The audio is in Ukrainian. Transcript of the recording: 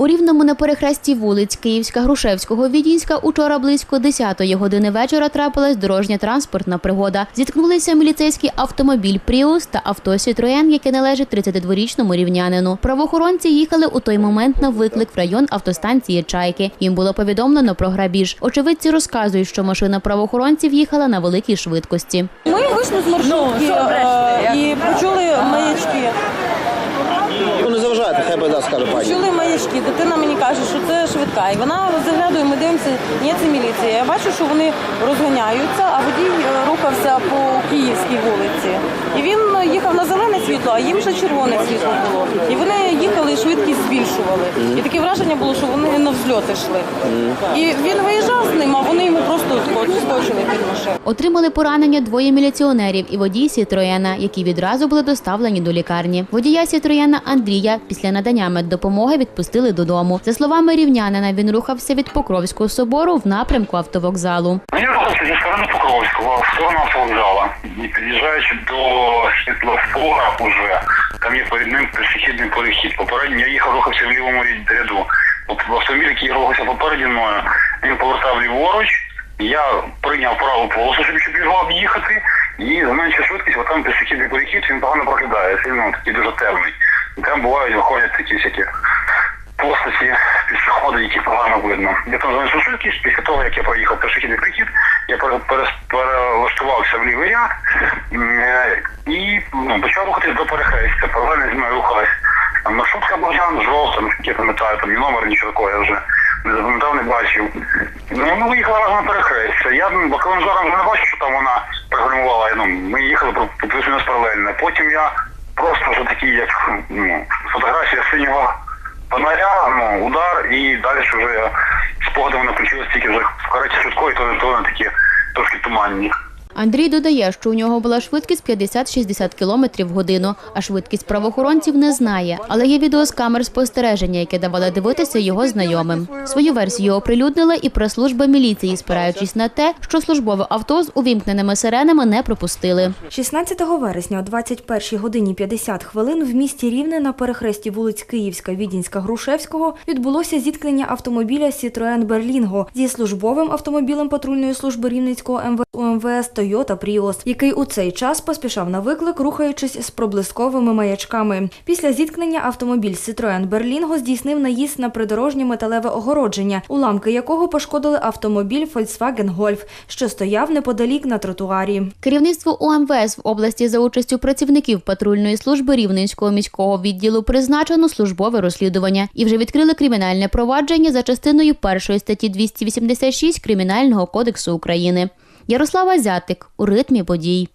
У рівному на перехресті вулиць Київська, Грушевського, Відінська учора близько 10-ї години вечора трапилась дорожня транспортна пригода. Зіткнулися міліцейський автомобіль Пріус та авто Сітроєн, яке належить 32-річному рівнянину. Правоохоронці їхали у той момент на виклик в район автостанції Чайки. Їм було повідомлено про грабіж. Очевидці розказують, що машина правоохоронців їхала на великій швидкості. Ми вийшли з маршрутки е, і почули маячки. Ну хай беда скаже пані. Почули маячки. Дитина мені каже, що це швидка. І вона заглядує, ми дивимося, ні, це міліція. Я бачу, що вони розганяються, а водій е, рухався по Київській вулиці. І він е, їхав на зелене світло, а їм вже червоне світло було. І вони швидкість збільшували. І таке враження було, що вони на взльоти йшли. І він виїжджав з ним, а вони йому просто скочили під машину. Отримали поранення двоє міліціонерів і водій Сітроєна, які відразу були доставлені до лікарні. Водія Сітроєна Андрія після надання меддопомоги відпустили додому. За словами рівнянина, він рухався від Покровського собору в напрямку автовокзалу. Я рухався зі сторони Покровського в сторону автовокзала. І під'їжджаючи до світлофора уже, там є перед ним пішохідний перехід. Попередньо я їхав, рухався в лівому ряду. Автомобіль, який рухався попереді мною, він повертав ліворуч. Я прийняв праву полосу, щоб його об'їхати, і зменшив швидкість, бо там пішохідний перехід, він погано проглядається, він ну, такий дуже темний. І там бувають, виходять такі всякі постаті пішоходи, які погано видно. Я там зменшив швидкість, після того, як я проїхав пішохідний прихід, я пере- перелаштувався в лівий ряд і ну, почав рухатись до перехрестя. Паралельно зі мною рухалась маршрутка Богдан, жовта, наскільки я пам'ятаю, там ні номер, нічого такого я вже не запам'ятав, не бачив. Ну, ми виїхали разом на перехрестя. Я ну, боковим зором вже не бачив, що там вона програмувала. Ну, ми їхали плюс-мінус паралельно. Потім я просто вже такий, як ну, фотографія синього фонаря, ну, удар, і далі вже я спогадом включилось тільки вже в кареті швидкої, то, то вони такі трошки туманні. Андрій додає, що у нього була швидкість 50-60 км в годину, а швидкість правоохоронців не знає. Але є відео з камер спостереження, яке давали дивитися його знайомим. Свою версію оприлюднила і прес-служба міліції, спираючись на те, що службове авто з увімкненими сиренами не пропустили. 16 вересня о 21 годині 50 хвилин в місті Рівне на перехресті вулиць Київська, Відінська, Грушевського відбулося зіткнення автомобіля Citroen Berlingo зі службовим автомобілем патрульної служби Рівненського МВ УМВС Toyota Prius, який у цей час поспішав на виклик, рухаючись з проблисковими маячками. Після зіткнення автомобіль Citroen Berlingo здійснив наїзд на придорожнє металеве огородження, уламки якого пошкодили автомобіль Volkswagen Golf, що стояв неподалік на тротуарі. Керівництво УМВС в області за участю працівників патрульної служби Рівненського міського відділу призначено службове розслідування і вже відкрили кримінальне провадження за частиною першої статті 286 Кримінального кодексу України. Ярослава Зятик у ритмі подій.